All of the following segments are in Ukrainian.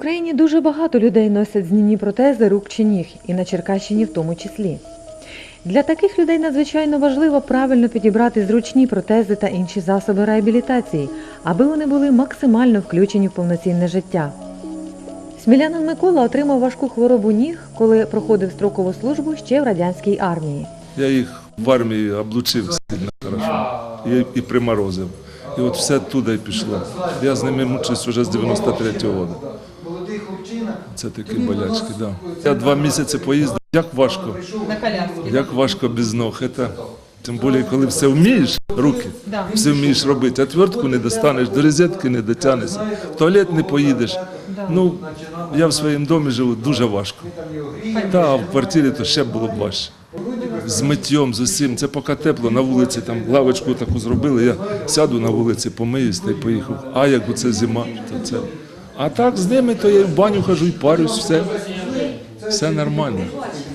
Україні дуже багато людей носять знімні протези рук чи ніг, і на Черкащині в тому числі. Для таких людей надзвичайно важливо правильно підібрати зручні протези та інші засоби реабілітації, аби вони були максимально включені в повноцінне життя. Смілянин Микола отримав важку хворобу ніг, коли проходив строкову службу ще в радянській армії. Я їх в армії облучив сильно хорошо і, приморозив. І от все туди пішло. Я з ними мучусь вже з 93-го року. Це такі болячки, да. Я два місяці поїздив. Як важко, як важко без ног. Это, тим більше, коли все вмієш, руки, все вмієш робити, а твертку не достанеш, до розетки не дотягнешся, в туалет не поїдеш. Ну, я в своєму домі живу дуже важко. Та а в квартирі то ще було б важче. З миттєм, з усім. Це поки тепло, на вулиці там лавочку таку зробили, я сяду на вулиці, помиюсь та й поїхав. А як оце зима, то це. А так з ними, то я в баню хожу і парюсь, все. Все нормально.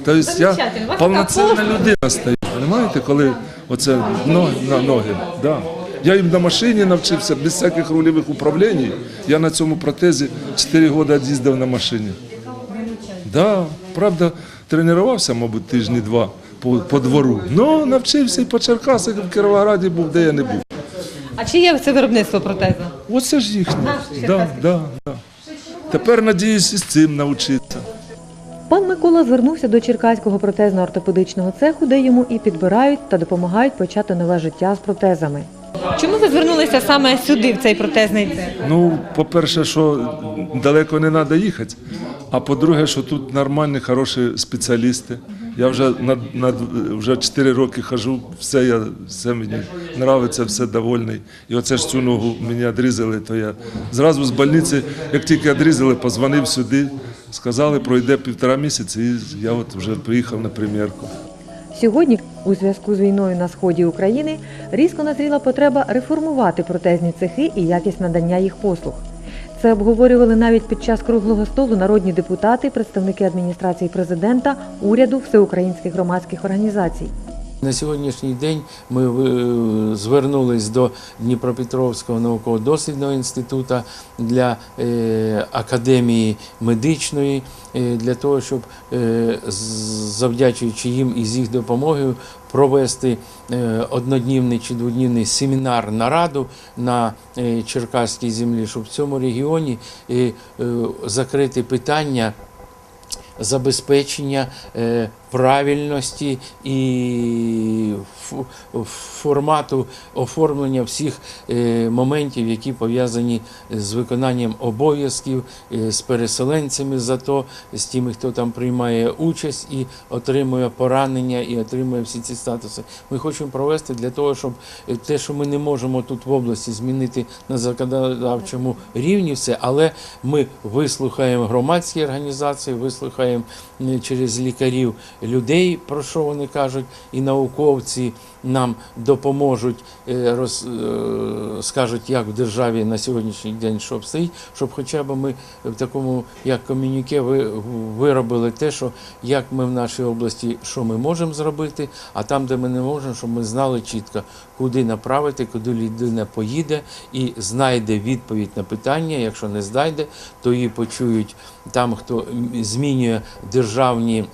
Тобто я повноцінна людина стаю. Розумієте, коли оце ноги на ноги. Да. Я їм на машині навчився без всяких рульових управлінь. Я на цьому протезі 4 роки їздив на машині. Да, правда, тренувався, мабуть, тижні два по, по двору. Ну, навчився і по Черкасах, і в Кіровограді був, де я не був. А чи є це виробництво протезу? Оце ж їхнє. Да, да, да. Тепер надіюсь і з цим навчитися. Пан Микола звернувся до Черкаського протезно-ортопедичного цеху, де йому і підбирають та допомагають почати нове життя з протезами. Чому ви звернулися саме сюди, в цей протезний цех? Ну, по-перше, що далеко не треба їхати. А по-друге, що тут нормальні, хороші спеціалісти. Я вже на, на вже 4 роки хожу, все, я, все мені подобається, все довольний. І оце ж цю ногу мені відрізали, то я зразу з больниці, як тільки відрізали, позвонив сюди, сказали, пройде півтора місяці, і я от вже приїхав на примірку. Сьогодні, у зв'язку з війною на сході України, різко назріла потреба реформувати протезні цехи і якість надання їх послуг. Це обговорювали навіть під час круглого столу народні депутати, представники адміністрації президента, уряду, всеукраїнських громадських організацій. На сьогоднішній день ми е, звернулись до Дніпропетровського науково-дослідного інституту для е, академії медичної, е, для того, щоб завдячуючи їм і з їх допомогою провести одноднівний чи дводнівний семінар нараду на Черкаській землі, щоб в цьому регіоні закрити питання забезпечення е, правильності і формату оформлення всіх е, моментів, які пов'язані з виконанням обов'язків, е, з переселенцями зато, з тими, хто там приймає участь і отримує поранення, і отримує всі ці статуси. Ми хочемо провести для того, щоб е, те, що ми не можемо тут в області змінити на законодавчому рівні, все, але ми вислухаємо громадські організації, вислухаємо через лікарів людей, про що вони кажуть, і науковці нам допоможуть, е, роз, е, скажуть, як в державі на сьогоднішній день що обстоїть, щоб хоча б ми в такому як комюніке ви- виробили те, що як ми в нашій області, що ми можемо зробити, а там, де ми не можемо, щоб ми знали чітко, куди направити, куди людина поїде і знайде відповідь на питання. Якщо не знайде, то її почують там, хто змінює державні.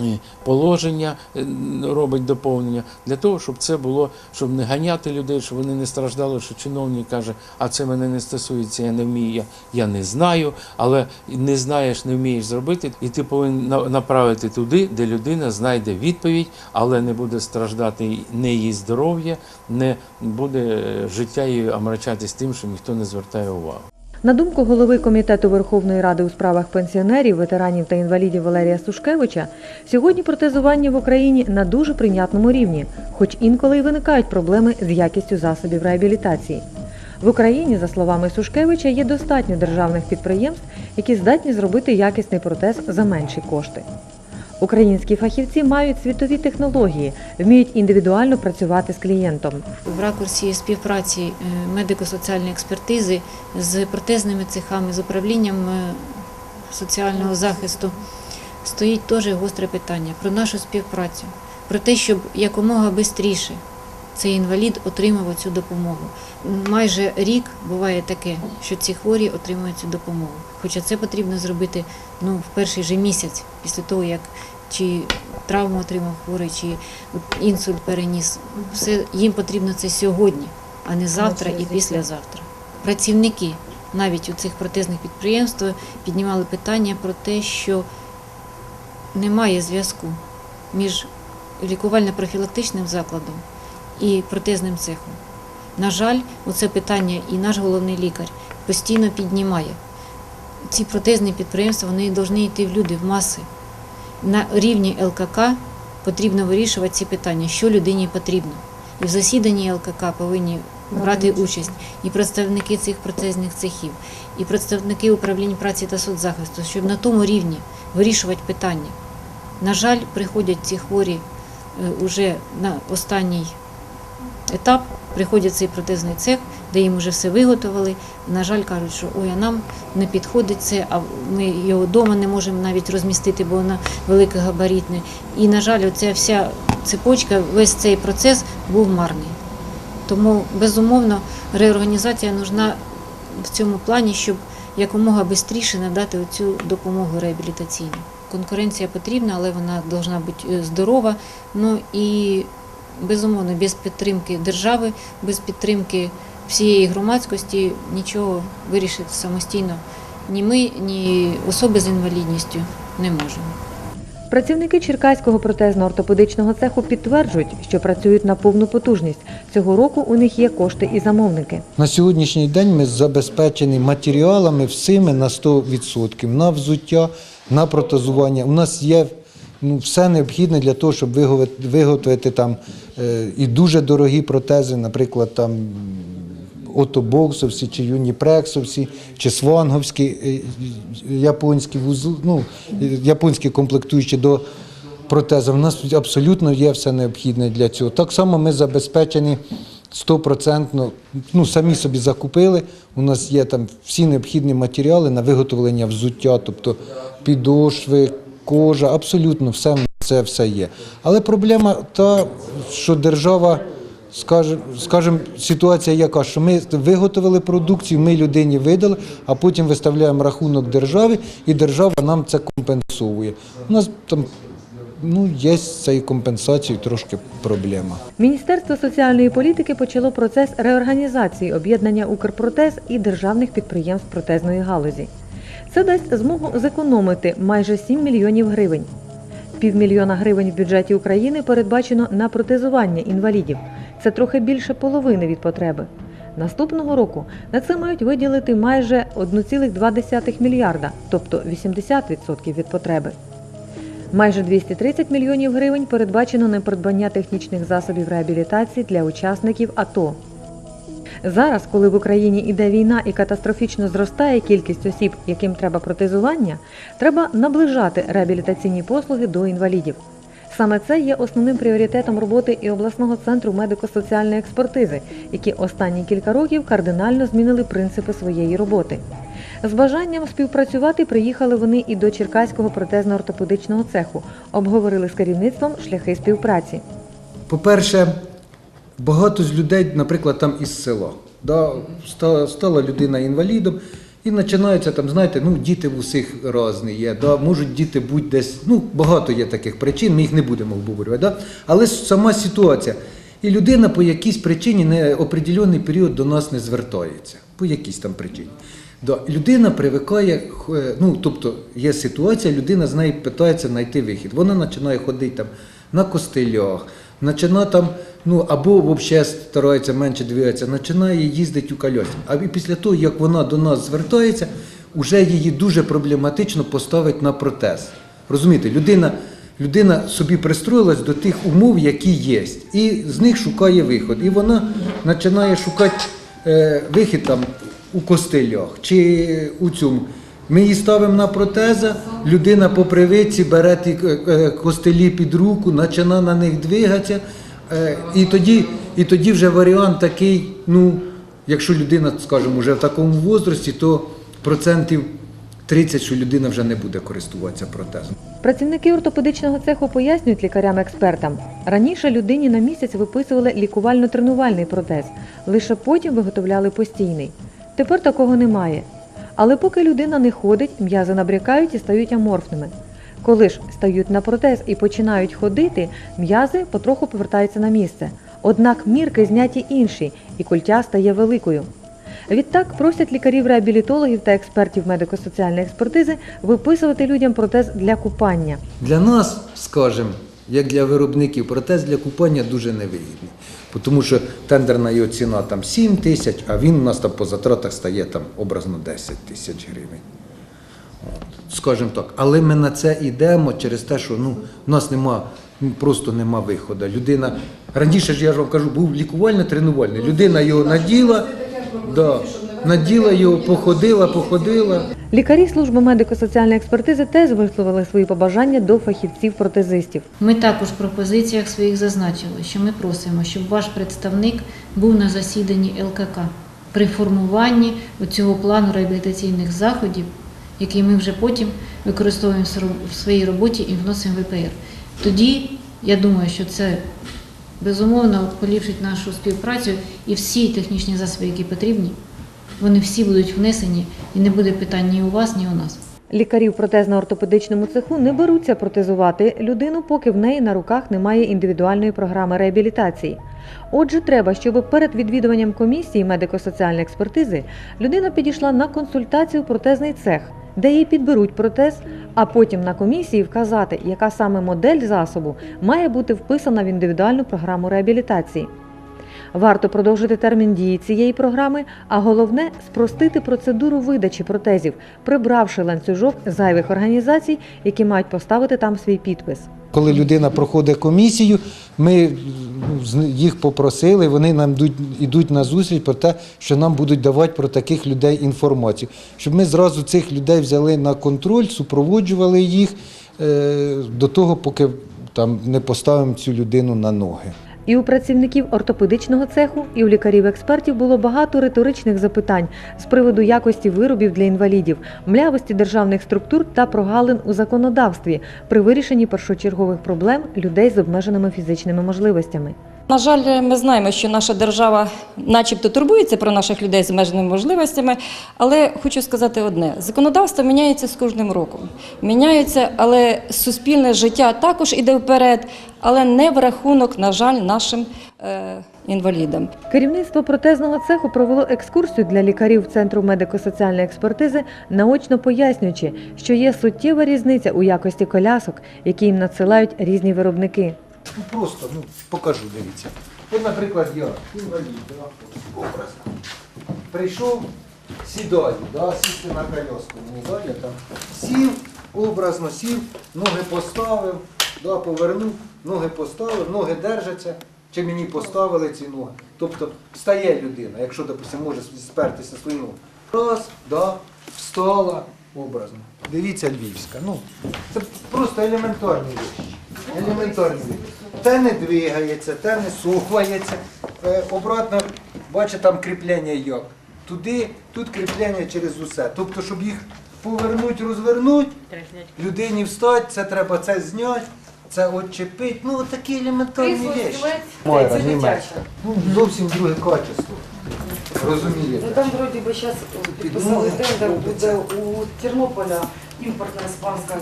Е, Положення е, робить доповнення для того, щоб це було, щоб не ганяти людей, щоб вони не страждали, що чиновник каже, а це мене не стосується, я не вмію, я, я не знаю, але не знаєш, не вмієш зробити, і ти повинен направити туди, де людина знайде відповідь, але не буде страждати не її здоров'я, не буде е, життя її омрачатись тим, що ніхто не звертає увагу. На думку голови комітету Верховної Ради у справах пенсіонерів, ветеранів та інвалідів Валерія Сушкевича, сьогодні протезування в Україні на дуже прийнятному рівні, хоч інколи й виникають проблеми з якістю засобів реабілітації. В Україні, за словами Сушкевича, є достатньо державних підприємств, які здатні зробити якісний протез за менші кошти. Українські фахівці мають світові технології, вміють індивідуально працювати з клієнтом. в ракурсі співпраці е, медико-соціальної експертизи з протезними цехами, з управлінням е, соціального захисту стоїть теж гостре питання про нашу співпрацю, про те, щоб якомога швидше цей інвалід отримав цю допомогу. Майже рік буває таке, що ці хворі отримують цю допомогу. Хоча це потрібно зробити ну, в перший же місяць після того, як чи травму отримав хворий, чи інсульт переніс. Все їм потрібно це сьогодні, а не завтра і післязавтра. Працівники навіть у цих протезних підприємств піднімали питання про те, що немає зв'язку між лікувально-профілактичним закладом і протезним цехом. На жаль, оце питання і наш головний лікар постійно піднімає. Ці протезні підприємства вони повинні йти в люди, в маси. На рівні ЛКК потрібно вирішувати ці питання, що людині потрібно. І в засіданні ЛКК повинні брати участь і представники цих протезних цехів, і представники управління праці та соцзахисту, щоб на тому рівні вирішувати питання. На жаль, приходять ці хворі е, уже на останній етап, приходять цей протезний цех, де їм вже все виготовили. На жаль, кажуть, що ой, а нам не підходить це, а ми його вдома не можемо навіть розмістити, бо вона великогабаритне. І, на жаль, оця вся цепочка, весь цей процес був марний. Тому, безумовно, реорганізація нужна в цьому плані, щоб якомога швидше надати цю допомогу реабілітаційну. Конкуренція потрібна, але вона повинна бути е, здорова. Ну і безумовно, без підтримки держави, без підтримки всієї громадськості нічого вирішити самостійно ні ми, ні особи з інвалідністю не можемо. Працівники Черкаського протезно-ортопедичного цеху підтверджують, що працюють на повну потужність. Цього року у них є кошти і замовники. На сьогоднішній день ми забезпечені матеріалами всіми на 100%. На взуття, на протезування. У нас є ну, все необхідне для того, щоб виготовити, виготовити там е, і дуже дорогі протези, наприклад, там отобоксовські, чи юніпрексовські, чи сванговські е, японські вузли, ну, японські комплектуючі до протезів. У нас абсолютно є все необхідне для цього. Так само ми забезпечені стопроцентно, ну самі собі закупили. У нас є там всі необхідні матеріали на виготовлення взуття, тобто підошви, кожа, абсолютно все це все є. Але проблема та, що держава. Скажем, скажем, ситуація яка, що ми виготовили продукцію, ми людині видали, а потім виставляємо рахунок державі, і держава нам це компенсує. У нас там ну, є з цією компенсацією трошки проблема. Міністерство соціальної політики почало процес реорганізації об'єднання Укрпротез і державних підприємств протезної галузі. Це дасть змогу зекономити майже 7 мільйонів гривень. Півмільйона гривень в бюджеті України передбачено на протезування інвалідів. Це трохи більше половини від потреби. Наступного року на це мають виділити майже 1,2 мільярда, тобто 80% від потреби. Майже 230 мільйонів гривень передбачено на придбання технічних засобів реабілітації для учасників АТО. Зараз, коли в Україні іде війна і катастрофічно зростає кількість осіб, яким треба протезування, треба наближати реабілітаційні послуги до інвалідів. Саме це є основним пріоритетом роботи і обласного центру медико-соціальної експертизи, які останні кілька років кардинально змінили принципи своєї роботи. З бажанням співпрацювати приїхали вони і до Черкаського протезно-ортопедичного цеху, обговорили з керівництвом шляхи співпраці. По-перше, багато з людей, наприклад, там із села. Да, стала людина інвалідом, і починаються там, знаєте, ну діти в усіх різні є. Да, можуть діти бути десь, ну багато є таких причин, ми їх не будемо обговорювати. Да? Але сама ситуація. І людина по якійсь причині не определений період до нас не звертається. По якійсь там причині. Да, людина привикає, е, ну тобто є ситуація, людина з неї питається знайти вихід. Вона починає ходити там на костилях, починає там, ну або взагалі старається менше двигатися, починає їздити у колясці. А після того, як вона до нас звертається, вже її дуже проблематично поставити на протез. Розумієте, людина, людина собі пристроїлась до тих умов, які є, і з них шукає виход. І вона починає шукати е, вихід там у костилях чи у цьому. Ми її ставимо на протеза, людина по привичці бере ті е, е, костилі під руку, починає на них двигатися. Е, І тоді, і тоді вже варіант такий, ну, якщо людина, скажімо, вже в такому возрасті, то процентів 30, що людина вже не буде користуватися протезом. Працівники ортопедичного цеху пояснюють лікарям-експертам. Раніше людині на місяць виписували лікувально-тренувальний протез, лише потім виготовляли постійний. Тепер такого немає. Але поки людина не ходить, м'язи набрякають і стають аморфними. Коли ж стають на протез і починають ходити, м'язи потроху повертаються на місце. Однак мірки зняті інші, і культя стає великою. Відтак просять лікарів-реабілітологів та експертів медико-соціальної експертизи виписувати людям протез для купання. Для нас, скажімо, як для виробників, протез для купання дуже невигідний. Тому що тендерна його ціна там 7 тисяч, а він у нас там по затратах стає там образно 10 тисяч гривень. От, скажімо так. Але ми на це йдемо через те, що ну, у нас нема, ну, просто нема виходу. Людина, раніше ж я ж вам кажу, був лікувально-тренувальний. Людина його наділа, да, наділа його, походила, походила. Лікарі служби медико-соціальної експертизи теж висловили свої побажання до фахівців-протезистів. Ми також в пропозиціях своїх зазначили, що ми просимо, щоб ваш представник був на засіданні ЛКК при формуванні цього плану реабілітаційних заходів, який ми вже потім використовуємо в своїй роботі і вносимо в ВПР. Тоді я думаю, що це безумовно поліпшить нашу співпрацю і всі технічні засоби, які потрібні, вони всі будуть внесені і не буде питань ні у вас, ні у нас. Лікарі в протезно-ортопедичному цеху не беруться протезувати людину, поки в неї на руках немає індивідуальної програми реабілітації. Отже, треба, щоб перед відвідуванням комісії медико-соціальної експертизи людина підійшла на консультацію в протезний цех, де їй підберуть протез, а потім на комісії вказати, яка саме модель засобу має бути вписана в індивідуальну програму реабілітації. Варто продовжити термін дії цієї програми, а головне спростити процедуру видачі протезів, прибравши ланцюжок зайвих організацій, які мають поставити там свій підпис. Коли людина проходить комісію, ми з- їх попросили, вони нам йдуть на зустріч про те, що нам будуть давати про таких людей інформацію. Щоб ми зразу цих людей взяли на контроль, супроводжували їх е, до того, поки там не поставимо цю людину на ноги. І у працівників ортопедичного цеху, і у лікарів-експертів було багато риторичних запитань з приводу якості виробів для інвалідів, млявості державних структур та прогалин у законодавстві при вирішенні першочергових проблем людей з обмеженими фізичними можливостями. На жаль, ми знаємо, що наша держава, начебто, турбується про наших людей з обмеженими можливостями, але хочу сказати одне: законодавство міняється з кожним роком. Міняється, але суспільне життя також іде вперед, але не в рахунок, на жаль, нашим е, інвалідам. Керівництво протезного цеху провело екскурсію для лікарів Центру медико-соціальної експертизи, наочно пояснюючи, що є суттєва різниця у якості колясок, які їм надсилають різні виробники. Ну, Просто ну, покажу, дивіться. От, наприклад, я інвалід, да, образно. Прийшов, сідаю, да, сісти на коляску. Мені да, я там сів, образно сів, ноги поставив, да, повернув, ноги поставив, ноги держаться, чи мені поставили ці ноги. Тобто встає людина, якщо, допустимо, може спертися свої ноги. Раз, да, встала, образно. Дивіться львівська. Ну, це просто елементарні речі. Елементарні речі. Те не двигається, те не сухається. Е, обратно, бачите, там кріплення як. Туди, тут кріплення через усе. Тобто, щоб їх повернути, розвернути, людині встати, це треба це зняти, це отчепити. Ну, такі елементарні речі. Майра, німецька. Ну, зовсім друге качество. Розумієте? Ну там вроді би зараз підписали тендер, буде у Тернополя імпортна іспанська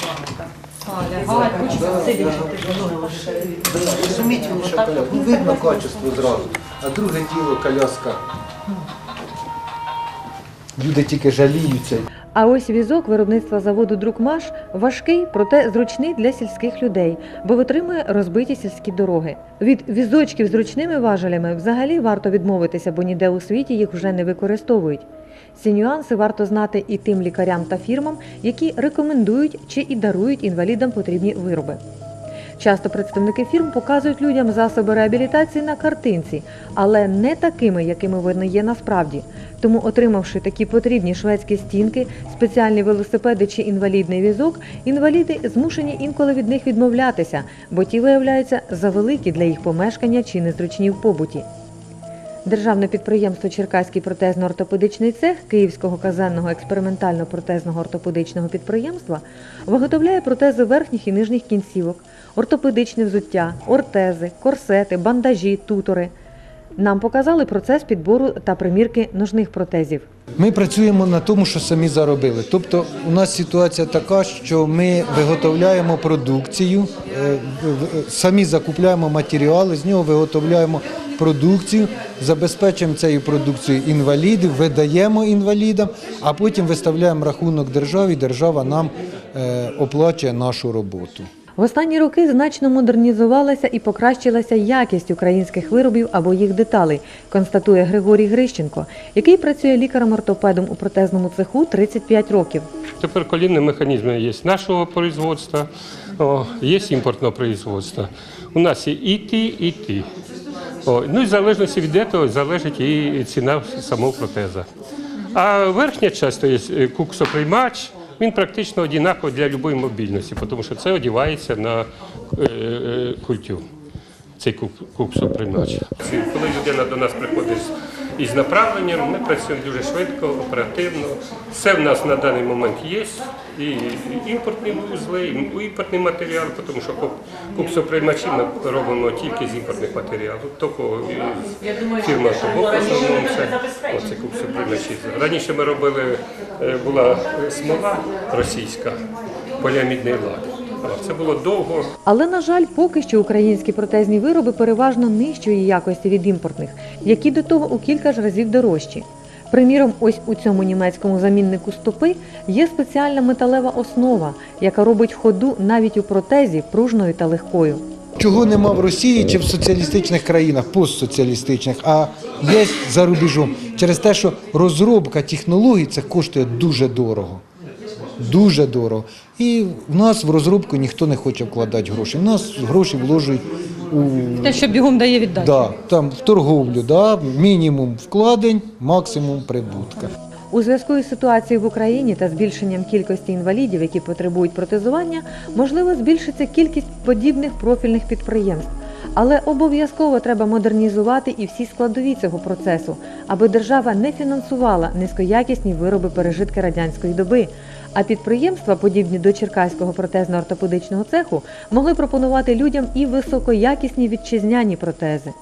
планка. Розумієте, мені, що коляска? Ну, видно качество зразу. А друге діло коляска. Люди тільки жаліються. А ось візок виробництва заводу Друкмаш важкий, проте зручний для сільських людей, бо витримує розбиті сільські дороги. Від візочків з ручними важелями взагалі варто відмовитися, бо ніде у світі їх вже не використовують. Ці нюанси варто знати і тим лікарям та фірмам, які рекомендують чи і дарують інвалідам потрібні вироби. Часто представники фірм показують людям засоби реабілітації на картинці, але не такими, якими вони є насправді. Тому, отримавши такі потрібні шведські стінки, спеціальні велосипеди чи інвалідний візок, інваліди змушені інколи від них відмовлятися, бо ті виявляються завеликі для їх помешкання чи незручні в побуті. Державне підприємство Черкаський протезно-ортопедичний цех Київського казенного експериментально-протезного ортопедичного підприємства виготовляє протези верхніх і нижніх кінцівок, ортопедичне взуття, ортези, корсети, бандажі, тутори. Нам показали процес підбору та примірки ножних протезів. Ми працюємо на тому, що самі заробили. Тобто у нас ситуація така, що ми виготовляємо продукцію, е, самі закупляємо матеріали, з нього виготовляємо продукцію, забезпечуємо цією продукцією інвалідів, видаємо інвалідам, а потім виставляємо рахунок державі, держава нам е, оплачує нашу роботу. В останні роки значно модернізувалася і покращилася якість українських виробів або їх деталей, констатує Григорій Грищенко, який працює лікарем-ортопедом у протезному цеху 35 років. Тепер колінні механізми є нашого производства, є імпортного производства. У нас є і ті, і ті. О, ну і в залежності від цього залежить і ціна самого протеза. А верхня частина є куксоприймач, він практично однаковий для будь-якої мобільності, тому що це одівається на е, е, культю. Цей кук- куксоприймач. Коли людина до нас приходить з- із направленням, ми працюємо дуже швидко, оперативно. Все в нас на даний момент є. І імпортні вузли, і імпортні матеріали, тому що куп- куксоприймачі ми робимо тільки з імпортних матеріалів. Із фірма Тобок в основному це оце куксоприймачі. Раніше ми робили, е, була смола російська, поліамідний лак. Це було довго. Але, на жаль, поки що українські протезні вироби переважно нижчої якості від імпортних, які до того у кілька ж разів дорожчі. Приміром, ось у цьому німецькому заміннику стопи є спеціальна металева основа, яка робить ходу навіть у протезі пружною та легкою. Чого нема в Росії чи в соціалістичних країнах, постсоціалістичних, а є за рубежом. Через те, що розробка технологій це коштує дуже дорого. Дуже дорого. І в нас в розробку ніхто не хоче вкладати гроші. В нас гроші вложують у Те, що бігом дає віддачу. да, там, в торговлю, да, мінімум вкладень, максимум прибутка. У зв'язку із ситуацією в Україні та збільшенням кількості інвалідів, які потребують протезування, можливо збільшиться кількість подібних профільних підприємств. Але обов'язково треба модернізувати і всі складові цього процесу, аби держава не фінансувала низькоякісні вироби пережитки радянської доби. А підприємства, подібні до Черкаського протезно-ортопедичного цеху, могли пропонувати людям і високоякісні вітчизняні протези.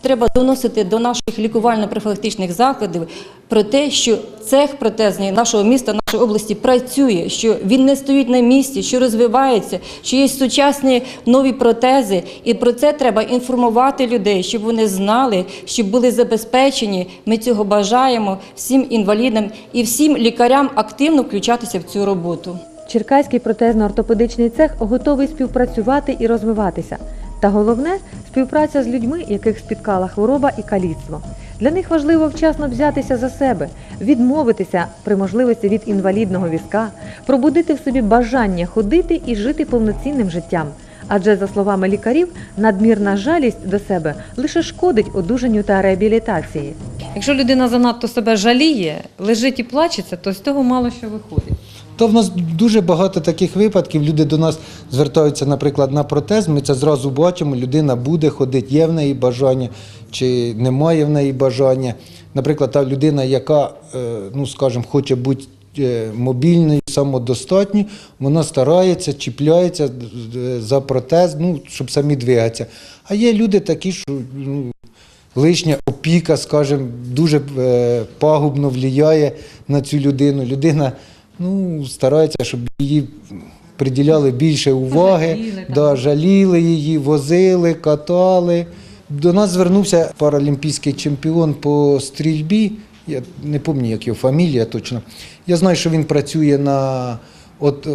Треба доносити до наших лікувально-профілактичних закладів про те, що цех протезний нашого міста, нашої області працює, що він не стоїть на місці, що розвивається, що є сучасні нові протези. І про це треба інформувати людей, щоб вони знали, щоб були забезпечені. Ми цього бажаємо всім інвалідам і всім лікарям активно включатися в цю роботу. Черкаський протезно-ортопедичний цех готовий співпрацювати і розвиватися. Та головне співпраця з людьми, яких спіткала хвороба і каліцтво. Для них важливо вчасно взятися за себе, відмовитися при можливості від інвалідного візка, пробудити в собі бажання ходити і жити повноцінним життям. Адже, за словами лікарів, надмірна жалість до себе лише шкодить одужанню та реабілітації. Якщо людина занадто себе жаліє, лежить і плачеться, то з того мало що виходить. То в нас дуже багато таких випадків. Люди до нас звертаються, наприклад, на протез. Ми це зразу бачимо. Людина буде ходити, є в неї бажання чи немає в неї бажання. Наприклад, та людина, яка, е, ну скажімо, хоче бути е, мобільною, самодостатньою, вона старається, чіпляється е, за протез, ну, щоб самі двигатися. А є люди такі, що ну, лишня опіка, скажімо, дуже пагубно впливає на цю людину. Людина ну, старається, щоб її приділяли більше уваги, Жаліли, да, жаліли її, возили, катали. До нас звернувся паралімпійський чемпіон по стрільбі. Я не пам'ятаю, як його фамілія точно. Я знаю, що він працює на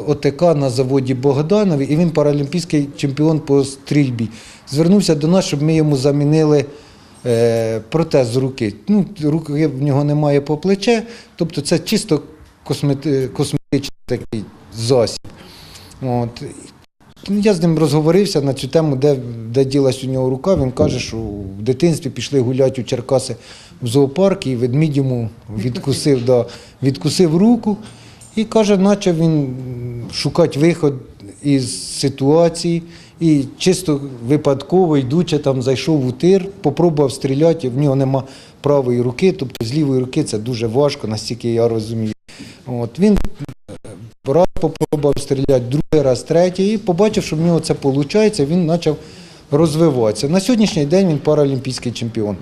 ОТК на заводі Богданові, і він паралімпійський чемпіон по стрільбі. Звернувся до нас, щоб ми йому замінили е, протез з руки. Ну, руки в нього немає по плече, тобто це чисто косметичний такий засіб. От. Ну, Я з ним розговорився на цю тему, де, де ділась у нього рука. Він каже, що в дитинстві пішли гуляти у Черкаси в зоопарк, і ведмідь йому відкусив, да, відкусив руку. І каже, почав він шукати виход із ситуації. І чисто випадково, йдучи там, зайшов у тир, попробував стріляти, в нього нема правої руки, тобто з лівої руки це дуже важко, настільки я розумію. От, він е, раз попробував стріляти, другий раз, третій, і побачив, що в нього це виходить, він почав розвиватися. На сьогоднішній день він паралімпійський чемпіон.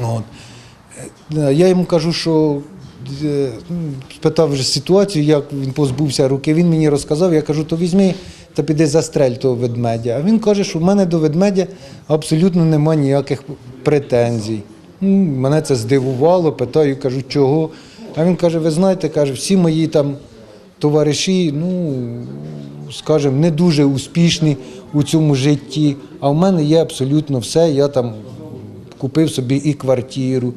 От. Е, Я йому кажу, що е, спитав вже ситуацію, як він позбувся руки. Він мені розказав, я кажу, то візьми та піди застрель того ведмедя. А він каже, що в мене до ведмедя абсолютно немає ніяких претензій. Мене це здивувало, питаю, кажу, чого. А він каже, ви знаєте, каже, всі мої там товариші, ну, скажімо, не дуже успішні у цьому житті, а в мене є абсолютно все. Я там купив собі і квартиру,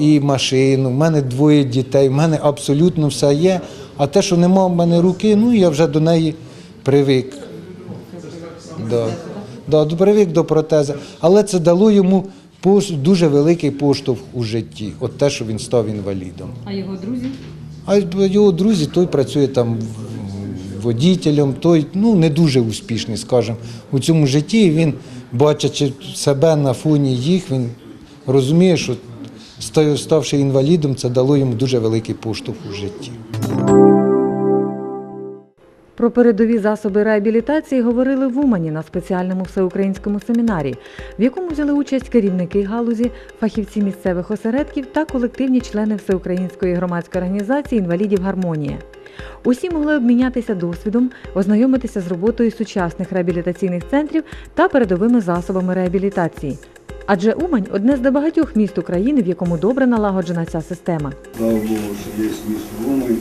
і машину. В мене двоє дітей, в мене абсолютно все є. А те, що нема в мене руки, ну я вже до неї привик. Да. Да, привик до протези. Але це дало йому дуже великий поштовх у житті, от те, що він став інвалідом. А його друзі? А його друзі, той працює там водітелем, той ну, не дуже успішний, скажімо, у цьому житті. Він, бачачи себе на фоні їх, він розуміє, що ставши інвалідом, це дало йому дуже великий поштовх у житті. Про передові засоби реабілітації говорили в Умані на спеціальному всеукраїнському семінарі, в якому взяли участь керівники галузі, фахівці місцевих осередків та колективні члени Всеукраїнської громадської організації інвалідів Гармонія. Усі могли обмінятися досвідом, ознайомитися з роботою сучасних реабілітаційних центрів та передовими засобами реабілітації. Адже Умань одне з небагатьох міст України, в якому добре налагоджена ця система. Слава Богу, що є місто Умань,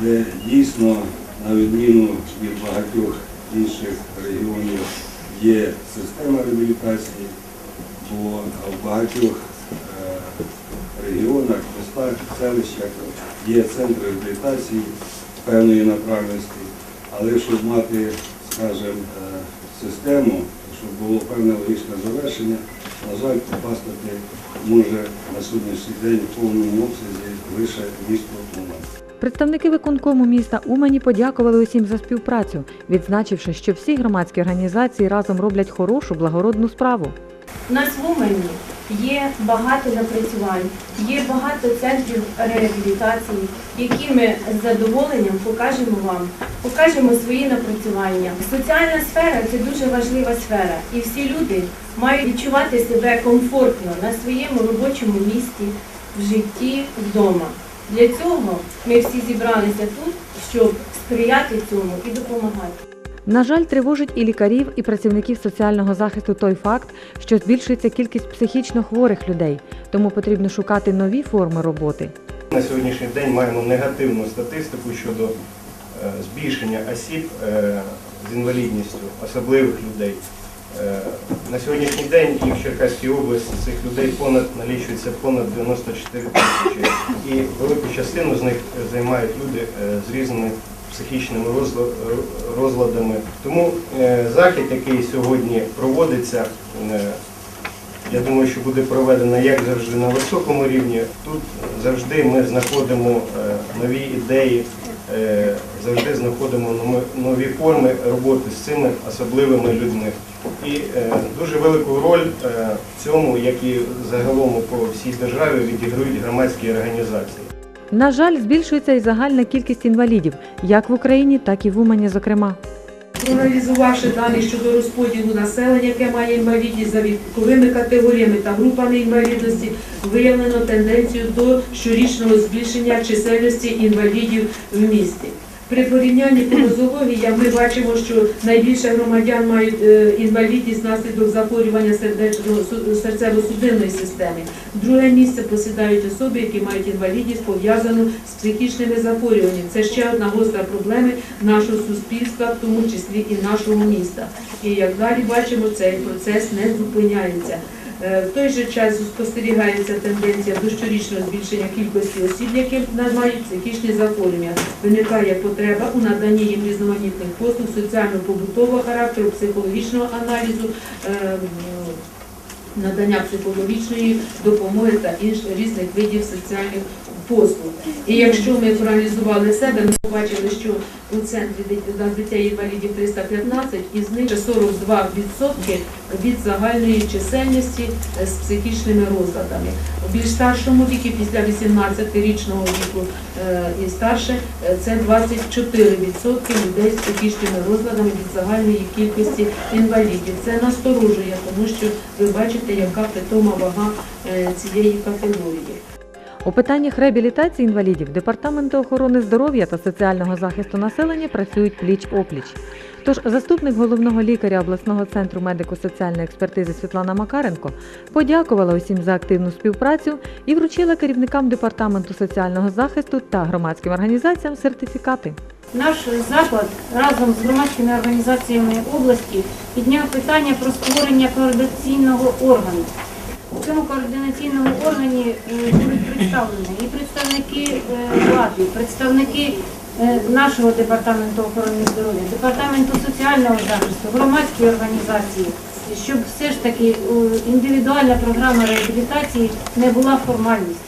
де дійсно, на відміну від багатьох інших регіонів, є система реабілітації, бо в багатьох е, регіонах, містах, селищах є центри реабілітації певної направленості, але щоб мати, скажімо, е, систему, щоб було певне логічне завершення, на жаль, попасти може на сьогоднішній день в повному обсязі лише місто Умань. Представники виконкому міста Умані подякували усім за співпрацю, відзначивши, що всі громадські організації разом роблять хорошу благородну справу. У нас в Умані є багато напрацювань, є багато центрів реабілітації, які ми з задоволенням покажемо вам, покажемо свої напрацювання. Соціальна сфера це дуже важлива сфера, і всі люди мають відчувати себе комфортно на своєму робочому місці, в житті, вдома. Для цього ми всі зібралися тут, щоб сприяти цьому і допомагати. На жаль, тривожить і лікарів, і працівників соціального захисту той факт, що збільшується кількість психічно хворих людей, тому потрібно шукати нові форми роботи. На сьогоднішній день маємо негативну статистику щодо е, збільшення осіб е, з інвалідністю, особливих людей. Е, На сьогоднішній день і в Черкаській області цих людей понад налічується понад 94 тисячі. І велику частину з них займають люди е, з різними психічними розладами. Тому е, захід, який сьогодні проводиться, е, я думаю, що буде проведено як завжди на високому рівні. Тут завжди ми знаходимо е, нові ідеї, е, завжди знаходимо нові форми роботи з цими особливими людьми. І е, дуже велику роль е, в цьому, як і загалом по всій державі, відіграють громадські організації. На жаль, збільшується і загальна кількість інвалідів, як в Україні, так і в Умані, зокрема. Проаналізувавши дані щодо розподілу населення, яке має інвалідність за віковими категоріями та групами інвалідності, виявлено тенденцію до щорічного збільшення чисельності інвалідів в місті. При порівнянні по нозології ми бачимо, що найбільше громадян мають е, інвалідність внаслідок захворювання серцево-судинної системи. Друге місце посідають особи, які мають інвалідність пов'язану з психічними захворюваннями. Це ще одна гостра проблема нашого суспільства, в тому числі і нашого міста. І як далі бачимо, цей процес не зупиняється. Е, В той же час спостерігається тенденція до щорічного збільшення кількості осіб, які мають психічні захворювання. Виникає потреба у наданні їм різноманітних послуг соціально-побутового характеру, психологічного аналізу, е, надання психологічної допомоги та інших різних видів соціальних послуг. І якщо ми проаналізували себе, ми побачили, що у центрі дітей інвалідів 315, із них 42% від загальної чисельності е, з психічними розладами. У більш старшому віці, після 18-річного віку е, і старше, е, це 24% людей з психічними розладами від загальної кількості інвалідів. Це насторожує, тому що ви бачите, яка питома вага цієї категорії. У питаннях реабілітації інвалідів Департаменти охорони здоров'я та соціального захисту населення працюють пліч-опліч. Тож заступник головного лікаря обласного центру медико-соціальної експертизи Світлана Макаренко подякувала усім за активну співпрацю і вручила керівникам департаменту соціального захисту та громадським організаціям сертифікати. Наш заклад разом з громадськими організаціями області підняв питання про створення координаційного органу. У цьому координаційному органі е, будуть представлені і представники е, влади, представники е, нашого департаменту охорони здоров'я, департаменту соціального захисту, громадські організації, щоб все ж таки індивідуальна програма реабілітації не була формальністю.